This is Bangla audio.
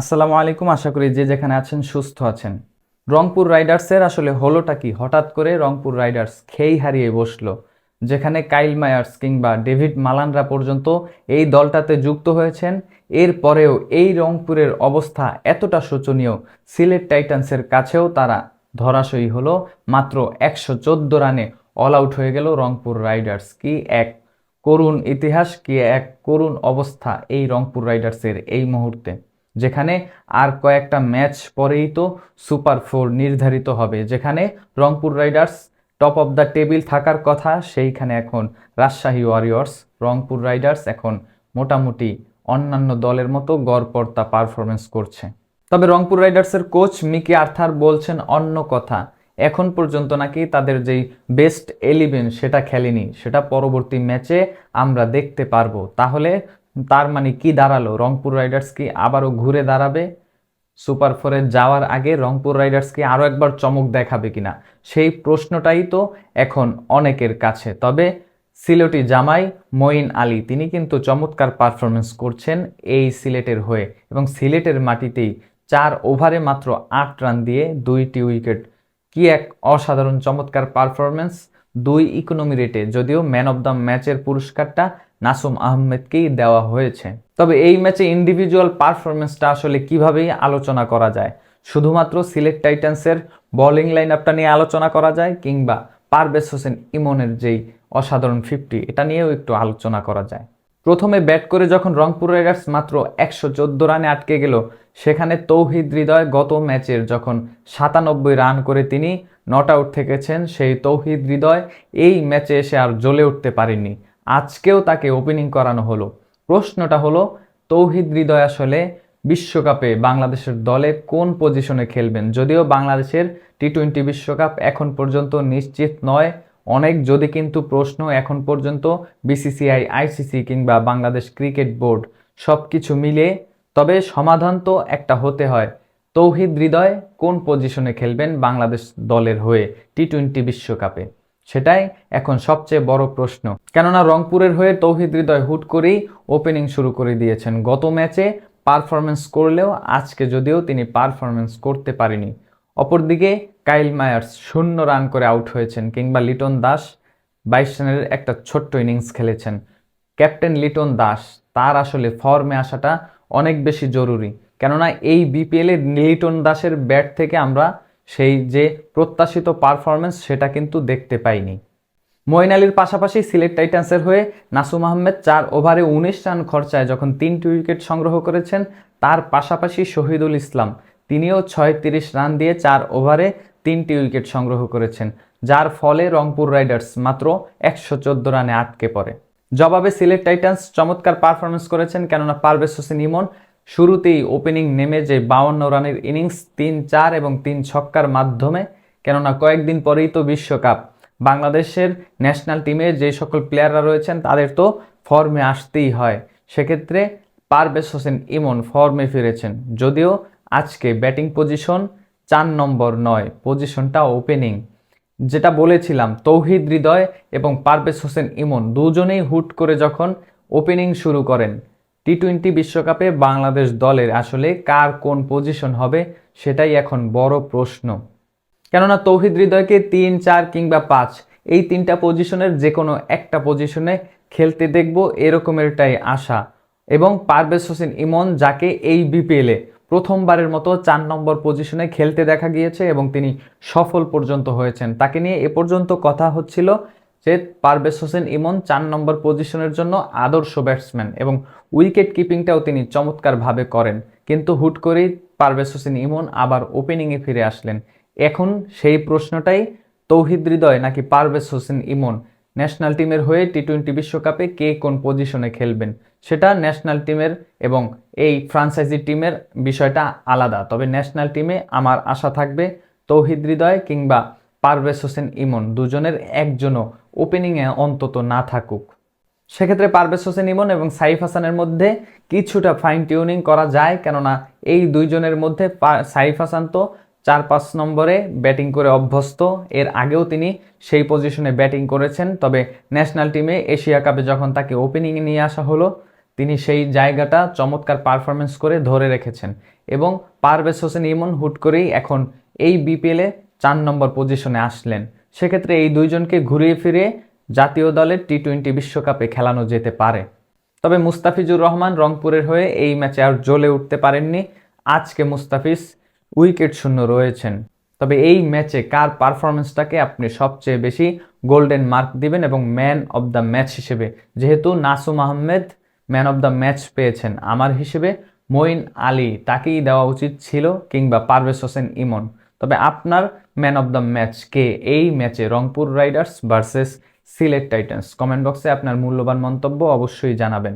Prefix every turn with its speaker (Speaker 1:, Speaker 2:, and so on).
Speaker 1: আসসালামু আলাইকুম, আশা করি যে যেখানে আছেন সুস্থ আছেন। রংপুর রাইডার্সের আসলে হলোটা কি? হঠাৎ করে রংপুর রাইডার্স খেই হারিয়ে বসল, যেখানে কাইল মায়ার্স কিংবা ডেভিড মালানরা পর্যন্ত এই দলটাতে যুক্ত হয়েছেন। এরপরেও এই রংপুরের অবস্থা এতটা শোচনীয়, সিলেট টাইটান্সের কাছেও তারা ধরাশয়ী হলো। মাত্র একশো চোদ্দ রানে অল আউট হয়ে গেল রংপুর রাইডার্স। কি এক করুণ ইতিহাস, কি এক করুণ অবস্থা এই রংপুর রাইডার্সের এই মুহূর্তে। যেখানে আর কয়েকটা ম্যাচ পরেই তো সুপার ফোর নির্ধারিত হবে। যেখানে Rangpur Riders top of the table থাকার কথা, সেইখানে এখন রাজশাহী ওয়ারিয়র্স, রংপুর রাইডার্স এখন মোটামুটি অন্যান্য দলের মতো গড়পড়তা পারফরমেন্স করছে। তবে রংপুর রাইডার্সের কোচ মিকি আর্থার বলছেন অন্য কথা। এখন পর্যন্ত নাকি তাদের যেই বেস্ট এলিভেন সেটা খেলেনি, সেটা পরবর্তী ম্যাচে আমরা দেখতে পারব। তাহলে তার মানে কি দাঁড়াল? রংপুর রাইডার্স কি আবারও ঘুরে দাঁড়াবে? সুপার ফোরে যাওয়ার আগে রংপুর রাইডার্স কি আরও একবার চমক দেখাবে কিনা? সেই প্রশ্নটাই তো এখন অনেকের কাছে। তবে সিলেটি জামাই মঈন আলী, তিনি কিন্তু চমৎকার পারফরমেন্স করছেন এই সিলেটের হয়ে এবং সিলেটের মাটিতেই চার ওভারে মাত্র আট রান দিয়ে দুইটি উইকেট। কি এক অসাধারণ চমৎকার পারফরমেন্স দুই ইকোনমি রেটে, যদিও ম্যান অব দ্য ম্যাচের পুরস্কারটা নাসুম আহমেদকেই দেওয়া হয়েছে। তবে এই ম্যাচে ইন্ডিভিজুয়াল পারফরমেন্সটা আসলে কিভাবেই আলোচনা করা যায়? শুধুমাত্র সিলেট টাইটান্সের বোলিং লাইন আপটা নিয়ে আলোচনা করা যায় কিংবা পারভেজ হোসেন ইমনের যেই অসাধারণ ফিফটি এটা নিয়েও একটু আলোচনা করা যায়। প্রথমে ব্যাট করে যখন রংপুর রাইডার্স মাত্র একশো চোদ্দ রানে আটকে গেল, সেখানে তৌহিদ হৃদয় গত ম্যাচের যখন সাতানব্বই রান করে তিনি নট আউট থেকেছেন, সেই তৌহিদ হৃদয় এই ম্যাচে এসে আর জ্বলে উঠতে পারেনি। আজকেও তাকে ওপেনিং করানো হলো। প্রশ্নটা হলো, তৌহিদ হৃদয় আসলে বিশ্বকাপে বাংলাদেশের দলে কোন পজিশনে খেলবেন? যদিও বাংলাদেশের টি টোয়েন্টি বিশ্বকাপ এখন পর্যন্ত নিশ্চিত নয়। অনেক যদি কিন্তু প্রশ্ন এখন পর্যন্ত বিসিসিআই আইসিসি কিংবা বাংলাদেশ ক্রিকেট বোর্ড সব কিছু মিলিয়ে তবে সমাধান তো একটা হতে হয়। তৌহিদ হৃদয় কোন পজিশনে খেলবেন বাংলাদেশ দলের হয়ে টি টোয়েন্টি বিশ্বকাপে? সেটাই এখন সবচেয়ে বড় প্রশ্ন। কেননা রংপুরের হয়ে তৌহিদ হৃদয় হুট করেই ওপেনিং শুরু করে দিয়েছেন। গত ম্যাচে পারফরমেন্স করলেও আজকে যদিও তিনি পারফরমেন্স করতে পারেনি। অপরদিকে কাইল মায়ার্স শূন্য রান করে আউট হয়েছেন কিংবা লিটন দাস বাইশ রানের একটা ছোট্ট ইনিংস খেলেছেন। ক্যাপ্টেন লিটন দাস, তার আসলে ফর্মে আসাটা অনেক বেশি জরুরি। কেননা এই বিপিএলে লিটন দাসের ব্যাট থেকে আমরা সেই যে প্রত্যাশিত পারফরমেন্স সেটা কিন্তু দেখতে পাইনি। মঈন আলীর পাশাপাশি সিলেট টাইটান্সের হয়ে নাসুম আহমেদ চার ওভারে উনিশ রান খরচায় যখন তিনটি উইকেট সংগ্রহ করেছেন, তার পাশাপাশি শহীদুল ইসলাম, তিনিও ছয়ত্রিশ রান দিয়ে চার ওভারে তিনটি উইকেট সংগ্রহ করেছেন, যার ফলে রংপুর রাইডার্স মাত্র একশো চোদ্দ রানে আটকে পড়ে। জবাবে সিলেট টাইটান্স চমৎকার পারফরমেন্স করেছেন, কেননা পারভেজ হোসেন ইমন শুরুতেই ওপেনিং নেমে যে বাউন্ন রানের ইনিংস তিন চার এবং তিন ছক্কার মাধ্যমে, কেননা কয়েকদিন পরেই তো বিশ্বকাপ। বাংলাদেশের ন্যাশনাল টিমে যে সকল প্লেয়াররা রয়েছেন, তাদের তো ফর্মে আসতেই হয়। সেক্ষেত্রে পারভেজ হোসেন ইমন ফর্মে ফিরেছেন। যদিও আজকে ব্যাটিং পজিশন চার নম্বর নয় পজিশনটা ওপেনিং যেটা বলেছিলাম, তৌহিদ হৃদয় এবং পারভেজ হোসেন ইমন দুজনেই হুট করে যখন ওপেনিং শুরু করেন টি টোয়েন্টি বিশ্বকাপে বাংলাদেশ দলের আসলে কার কোন পজিশন হবে, সেটাই এখন বড় প্রশ্ন। কেননা তৌহিদ হৃদয়কে তিন, চার কিংবা পাঁচ, এই তিনটা পজিশনের যে কোনো একটা পজিশনে খেলতে দেখব এরকমেরটাই আশা। এবং পারভেজ হোসেন ইমন, যাকে এই বিপিএলে প্রথমবারের মতো চার নম্বর পজিশনে খেলতে দেখা গিয়েছে এবং তিনি সফল পর্যন্ত হয়েছেন। তাকে নিয়ে এ পর্যন্ত কথা হচ্ছিল যে পারভেজ হোসেন ইমন চার নম্বর পজিশনের জন্য আদর্শ ব্যাটসম্যান এবং উইকেট কিপিংটাও তিনি চমৎকারভাবে করেন। কিন্তু হুট করেই পারভেজ হোসেন ইমন আবার ওপেনিংয়ে ফিরে আসলেন। এখন সেই প্রশ্নটাই তৌহিদ হৃদয় নাকি পারভেজ হোসেন ইমন ন্যাশনাল টিমের হয়ে টি টোয়েন্টি বিশ্বকাপে কে কোন পজিশনে খেলবেন? সেটা ন্যাশনাল টিমের এবং এই ফ্রাঞ্চাইজি টিমের বিষয়টা আলাদা। তবে ন্যাশনাল টিমে আমার আশা থাকবে তৌহিদ হৃদয় কিংবা পারভেজ হোসেন ইমন দুজনের একজনও ওপেনিংয়ে অন্তত না থাকুক। সেক্ষেত্রে পারভেজ হোসেন ইমন এবং সাইফ হাসানের মধ্যে কিছুটা ফাইন টিউনিং করা যায়, কেননা এই দুইজনের মধ্যে সাইফ হাসান তো চার পাঁচ নম্বরে ব্যাটিং করে অভ্যস্ত। এর আগেও তিনি সেই পজিশনে ব্যাটিং করেছেন, তবে ন্যাশনাল টিমে এশিয়া কাপে যখন তাকে ওপেনিংয়ে নিয়ে আসা হলো, তিনি সেই জায়গাটা চমৎকার পারফরমেন্স করে ধরে রেখেছেন এবং পারভেজ হোসেন ইমন হুট করেই এখন এই বিপিএলে চার নম্বর পজিশনে আসলেন। সেক্ষেত্রে এই দুইজনকে ঘুরিয়ে ফিরে জাতীয় দলের টি টোয়েন্টি বিশ্বকাপে খেলানো যেতে পারে। তবে মুস্তাফিজুর রহমান রংপুরের হয়ে এই ম্যাচে আর জ্বলে উঠতে পারেননি। আজকে মুস্তাফিজ উইকেট শূন্য রয়েছেন। তবে এই ম্যাচে কার পারফরমেন্সটাকে আপনি সবচেয়ে বেশি গোল্ডেন মার্ক দিবেন এবং ম্যান অব দ্য ম্যাচ হিসেবে? যেহেতু Nasum Ahmed man of the match পেয়েছেন। আমার হিসেবে মঈন আলী তাকেই দেওয়া উচিত ছিল কিংবা পারভেজ হোসেন ইমন। তবে আপনার ম্যান অব দ্য ম্যাচ কে এই ম্যাচে Rangpur Riders versus Sylhet Titans comment box আপনার মূল্যবান মন্তব্য অবশ্যই জানাবেন।